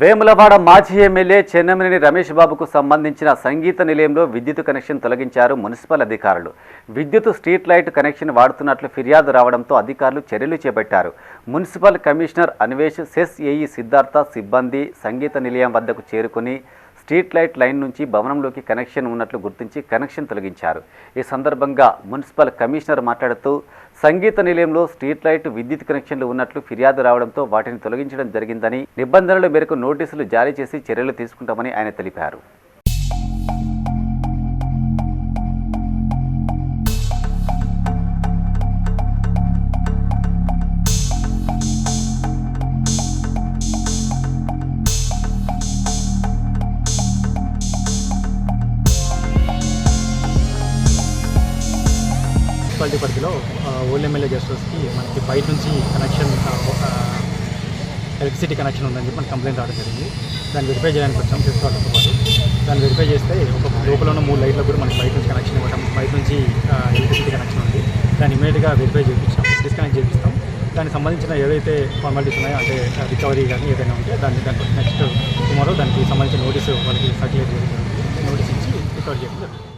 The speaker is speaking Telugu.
వేములవాడ మాజీ ఎమ్మెల్యే చెన్నమినేని రమేష్ బాబుకు సంబంధించిన సంగీత నిలయంలో విద్యుత్ కనెక్షన్ తొలగించారు మున్సిపల్ అధికారులు. విద్యుత్ స్ట్రీట్ లైట్ కనెక్షన్ వాడుతున్నట్లు ఫిర్యాదు రావడంతో అధికారులు చర్యలు చేపట్టారు. మున్సిపల్ కమిషనర్ అన్వేష్ సెస్ ఏఈ సిద్ధార్థ సిబ్బంది సంగీత నిలయం వద్దకు చేరుకుని స్ట్రీట్ లైట్ లైన్ నుంచి భవనంలోకి కనెక్షన్ ఉన్నట్లు గుర్తించి కనెక్షన్ తొలగించారు. ఈ సందర్భంగా మున్సిపల్ కమిషనర్ మాట్లాడుతూ సంగీత నిలయంలో స్ట్రీట్ లైట్ విద్యుత్ కనెక్షన్లు ఉన్నట్లు ఫిర్యాదు రావడంతో వాటిని తొలగించడం జరిగిందని నిబంధనల మేరకు నోటీసులు జారీ చేసి చర్యలు తీసుకుంటామని ఆయన తెలిపారు. మున్సిపాలిటీ పరిధిలో ఓల్డ్ ఎమ్మెల్యే గెస్ట్ హౌస్కి మనకి బయట నుంచి కనెక్షన్ ఎలక్ట్రిసిటీ కనెక్షన్ ఉందని చెప్పి మనకి కంప్లైంట్ రావడం జరిగింది. దాన్ని వెరిఫై చేయడానికి వచ్చాం ఫిఫ్త్ వాళ్ళతో పాటు. దాన్ని వెరిఫై చేస్తే ఒక లోపల ఉన్న మూడు లైట్లకు కూడా మనకి బయట నుంచి కనెక్షన్ ఇవ్వడం బయట నుంచి ఎలక్ట్రిసిటీ కనెక్షన్ ఉంది. దాన్ని ఇమీడియట్గా వెరిఫై చేయించాం డిస్కనెక్ట్ చేపిస్తాం దానికి సంబంధించిన ఏదైతే ఫార్మాలిటీస్ ఉన్నాయో అంటే రికవరీ కానీ ఏదైనా ఉంటే దాన్ని దానికి నెక్స్ట్ టుమారో దానికి సంబంధించిన నోటీసు వాళ్ళకి సర్క్యులేట్ చేయడం నోటీస్ ఇచ్చి రికవర్ చేయడం జరుగుతుంది